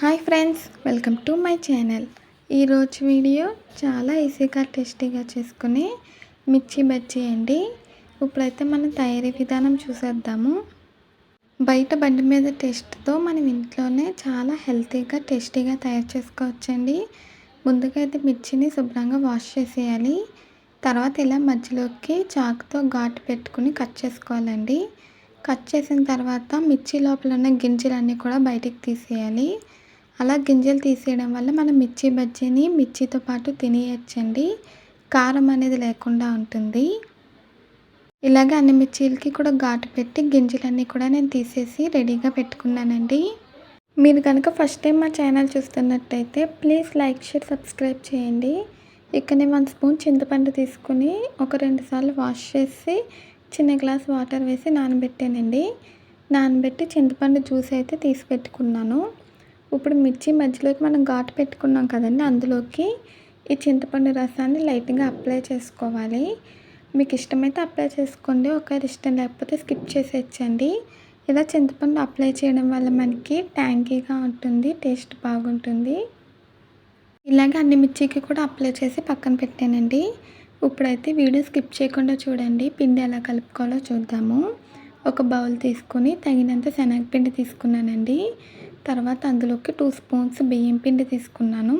Hi friends welcome to my channel. ఈరోజు video చాలా ఈజీగా టేస్టీగా చేసుకునే మిర్చి బజ్జీ అండి ఇప్పుడైతే మనం తయారీ విధానం చూసేద్దాము. బయట బండి మీద టేస్ట్తో మనం ఇంట్లోనే చాలా హెల్తీగా టేస్టీగా తయారు చేసుకోవచ్చండి. ముందుగా అయితే మిర్చిని శుభ్రంగా వాష్ చేసేయాలి. తర్వాత ఇలా మధ్యలోకి చాకుతో ఘాటు పెట్టుకుని కట్ చేసుకోవాలండి. కట్ చేసిన తర్వాత మిర్చి లోపల ఉన్న గింజలన్నీ కూడా బయటికి తీసేయాలి. అలా గింజలు తీసేయడం వల్ల మనం మిర్చి బజ్జీని మిర్చితో పాటు తినేయచ్చండి. కారం అనేది లేకుండా ఉంటుంది. ఇలాగే అన్ని మిర్చీలకి కూడా ఘాటు పెట్టి గింజలన్నీ కూడా నేను తీసేసి రెడీగా పెట్టుకున్నానండి. మీరు కనుక ఫస్ట్ టైం మా ఛానల్ చూస్తున్నట్టయితే ప్లీజ్ లైక్ షేర్ సబ్స్క్రైబ్ చేయండి. ఇక్కడ వన్ స్పూన్ చింతపండు తీసుకుని ఒక రెండు సార్లు వాష్ చేసి చిన్న గ్లాస్ వాటర్ వేసి నానబెట్టానండి. నానబెట్టి చింతపండు జ్యూస్ అయితే తీసి పెట్టుకున్నాను. ఇప్పుడు మిర్చి మధ్యలోకి మనం ఘాటు పెట్టుకున్నాం కదండి అందులోకి ఈ చింతపండు రసాన్ని లైట్గా అప్లై చేసుకోవాలి. మీకు ఇష్టమైతే అప్లై చేసుకోండి ఒకవేళ ఇష్టం లేకపోతే స్కిప్ చేసేయచ్చండి. ఇలా చింతపండు అప్లై చేయడం వల్ల మనకి ట్యాంకీగా ఉంటుంది టేస్ట్ బాగుంటుంది. ఇలాగే అన్ని మిర్చికి కూడా అప్లై చేసి పక్కన పెట్టానండి. ఇప్పుడైతే వీడియో స్కిప్ చేయకుండా చూడండి పిండి ఎలా కలుపుకోవాలో చూద్దాము. ఒక బౌల్ తీసుకొని తగినంత శనగపిండి తీసుకున్నానండి. తర్వాత అందులోకి టూ స్పూన్స్ బియ్యం పిండి తీసుకున్నాను.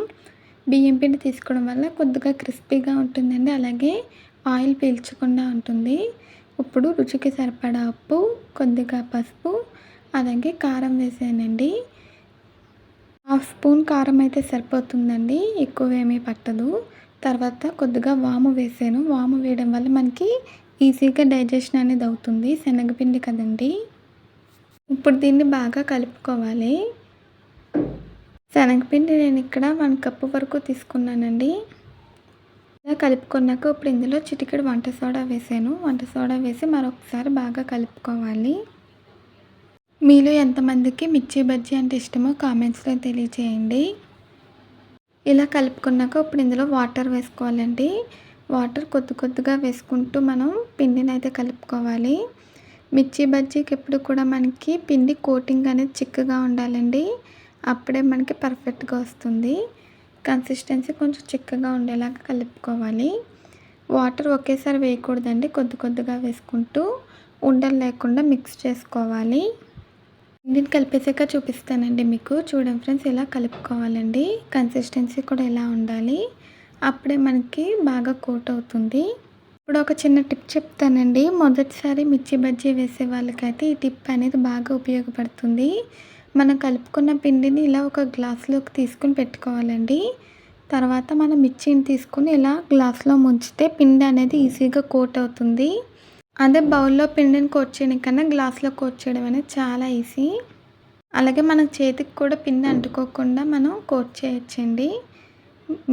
బియ్యం పిండి తీసుకోవడం వల్ల కొద్దిగా క్రిస్పీగా ఉంటుందండి. అలాగే ఆయిల్ పీల్చకుండా ఉంటుంది. ఇప్పుడు రుచికి సరిపడా ఉప్పు కొద్దిగా పసుపు అలాగే కారం వేసానండి. హాఫ్ స్పూన్ కారం అయితే సరిపోతుందండి. ఎక్కువ ఏమీ పట్టదు. తర్వాత కొద్దిగా వాము వేసాను. వాము వేయడం వల్ల మనకి ఈజీగా డైజెషన్ అనేది అవుతుంది. శనగపిండి కదండి. ఇప్పుడు దీన్ని బాగా కలుపుకోవాలి. శనగపిండి నేను ఇక్కడ వన్ కప్పు వరకు తీసుకున్నానండి. ఇలా కలుపుకున్నాక ఇప్పుడు ఇందులో చిటికెడు వంట సోడా వేసాను. వంట సోడా వేసి మరొకసారి బాగా కలుపుకోవాలి. మీలో ఎంతమందికి మిర్చి బజ్జీ అంటే ఇష్టమో కామెంట్స్లో తెలియచేయండి. ఇలా కలుపుకున్నాక ఇప్పుడు ఇందులో వాటర్ వేసుకోవాలండి. వాటర్ కొద్ది కొద్దిగా వేసుకుంటూ మనం పిండిని అయితే కలుపుకోవాలి. మిర్చి బజ్జీకి ఎప్పుడు కూడా మనకి పిండి కోటింగ్ అనేది చిక్కగా ఉండాలండి. అప్పుడే మనకి పర్ఫెక్ట్గా వస్తుంది. కన్సిస్టెన్సీ కొంచెం చిక్కగా ఉండేలాగా కలుపుకోవాలి. వాటర్ ఒకేసారి వేయకూడదండి. కొద్ది కొద్దిగా వేసుకుంటూ ఉండలు లేకుండా మిక్స్ చేసుకోవాలి. పిండిని కలిపేసాక చూపిస్తానండి మీకు. చూడండి ఫ్రెండ్స్ ఇలా కలుపుకోవాలండి? కన్సిస్టెన్సీ కూడా ఎలా ఉండాలి? అప్పుడే మనకి బాగా కోట్ అవుతుంది. ఇప్పుడు ఒక చిన్న టిప్ చెప్తానండి. మొదటిసారి మిర్చి బజ్జీ వేసే వాళ్ళకైతే ఈ టిప్ అనేది బాగా ఉపయోగపడుతుంది. మనం కలుపుకున్న పిండిని ఇలా ఒక గ్లాస్లోకి తీసుకుని పెట్టుకోవాలండి. తర్వాత మనం మిర్చిని తీసుకుని ఇలా గ్లాస్లో ముంచితే పిండి అనేది ఈజీగా కోట్ అవుతుంది. అదే బౌల్లో పిండిని కోట్ చేయడం కన్నా గ్లాస్లో కోట్ చేయడం అనేది చాలా ఈజీ. అలాగే మన చేతికి కూడా పిండి అంటుకోకుండా మనం కోట్ చేయొచ్చండి.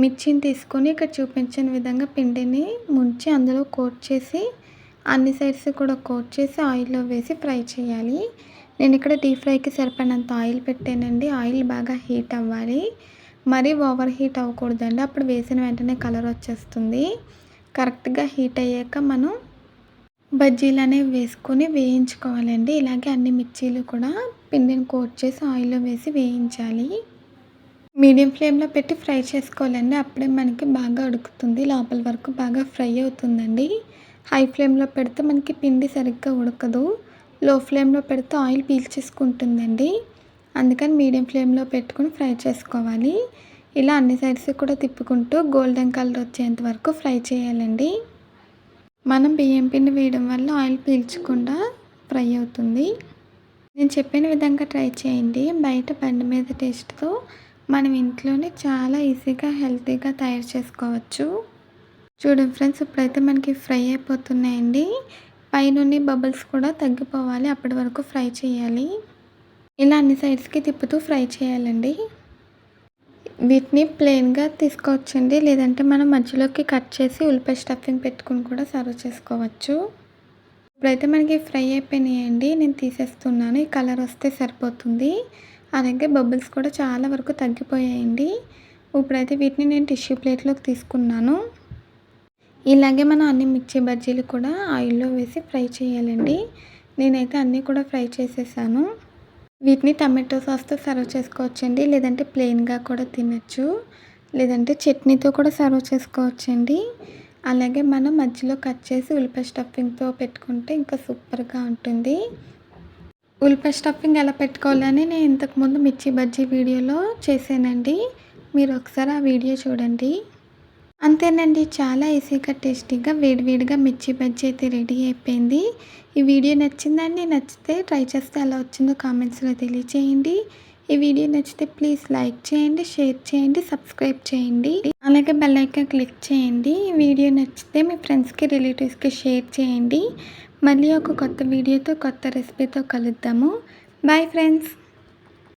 మిర్చిని తీసుకొని ఇక్కడ చూపించిన విధంగా పిండిని ముంచి అందులో కోట్ చేసి అన్ని సైడ్స్ కూడా కోట్ చేసి ఆయిల్లో వేసి ఫ్రై చేయాలి. నేను ఇక్కడ డీప్ ఫ్రైకి సరిపడినంత ఆయిల్ పెట్టానండి. ఆయిల్ బాగా హీట్ అవ్వాలి. మరీ ఓవర్ హీట్ అవ్వకూడదండి. అప్పుడు వేసిన వెంటనే కలర్ వచ్చేస్తుంది. కరెక్ట్గా హీట్ అయ్యాక మనం బజ్జీలు అనేవి వేసుకొని వేయించుకోవాలండి. ఇలాగే అన్ని మిర్చీలు కూడా పిండిని కోట్ చేసి ఆయిల్లో వేసి వేయించాలి. మీడియం ఫ్లేమ్లో పెట్టి ఫ్రై చేసుకోవాలండి. అప్పుడే మనకి బాగా ఉడుకుతుంది. లోపల వరకు బాగా ఫ్రై అవుతుందండి. హై ఫ్లేమ్లో పెడితే మనకి పిండి సరిగ్గా ఉడకదు. లో ఫ్లేమ్లో పెడితే ఆయిల్ పీల్చేసుకుంటుందండి. అందుకని మీడియం ఫ్లేమ్లో పెట్టుకుని ఫ్రై చేసుకోవాలి. ఇలా అన్ని సైడ్స్ కూడా తిప్పుకుంటూ గోల్డెన్ కలర్ వచ్చేంత వరకు ఫ్రై చేయాలండి. మనం బియ్యం పిండి వేయడం వల్ల ఆయిల్ పీల్చకుండా ఫ్రై అవుతుంది. నేను చెప్పిన విధంగా ట్రై చేయండి. బయట బండి మీద టేస్ట్తో మనం ఇంట్లోనే చాలా ఈజీగా హెల్తీగా తయారు చేసుకోవచ్చు. చూడండి ఫ్రెండ్స్ ఇప్పుడైతే మనకి ఫ్రై అయిపోతున్నాయండి. పైనుండి బబుల్స్ కూడా తగ్గిపోవాలి. అప్పటి వరకు ఫ్రై చేయాలి. ఇలా అన్ని సైడ్స్కి తిప్పుతూ ఫ్రై చేయాలండి. వీటిని ప్లెయిన్గా తీసుకోవచ్చండి. లేదంటే మనం మధ్యలోకి కట్ చేసి ఉల్లిపాయ స్టఫింగ్ పెట్టుకుని కూడా సర్వ్ చేసుకోవచ్చు. ఇప్పుడైతే మనకి ఫ్రై అయిపోయినాయండి. నేను తీసేస్తున్నాను. ఈ కలర్ వస్తే సరిపోతుంది. అలాగే బబుల్స్ కూడా చాలా వరకు తగ్గిపోయాయండి. ఇప్పుడైతే వీటిని నేను టిష్యూ ప్లేట్లోకి తీసుకున్నాను. ఇలాగే మనం అన్ని మిర్చి బజ్జీలు కూడా ఆయిల్లో వేసి ఫ్రై చేయాలండి. నేనైతే అన్నీ కూడా ఫ్రై చేసేసాను. వీటిని టమాటో సాస్తో సర్వ్ చేసుకోవచ్చండి. లేదంటే ప్లెయిన్గా కూడా తినచ్చు. లేదంటే చట్నీతో కూడా సర్వ్ చేసుకోవచ్చండి. అలాగే మనం మధ్యలో కట్ చేసి ఉల్లిపాయ స్టఫింగ్తో పెట్టుకుంటే ఇంకా సూపర్గా ఉంటుంది. ఉల్లిపాయ స్టఫింగ్ ఎలా పెట్టుకోవాలని నేను ఇంతకుముందు మిర్చి బజ్జీ వీడియోలో చేశానండి. మీరు ఒకసారి ఆ వీడియో చూడండి. అంతేనండి చాలా ఈజీగా టేస్టీగా వేడివేడిగా మిర్చి బజ్జీ అయితే రెడీ అయిపోయింది. ఈ వీడియో నచ్చిందండి నచ్చితే ట్రై చేస్తే ఎలా వచ్చిందో కామెంట్స్లో తెలియచేయండి. ఈ వీడియో నచ్చితే ప్లీజ్ లైక్ చేయండి షేర్ చేయండి సబ్స్క్రైబ్ చేయండి. అలాగే బెల్ ఐకాన్ క్లిక్ చేయండి. ఈ వీడియో నచ్చితే మీ ఫ్రెండ్స్కి రిలేటివ్స్కి షేర్ చేయండి. మళ్ళీ ఒక కొత్త వీడియోతో కొత్త రెసిపీతో కలుద్దాము. Bye friends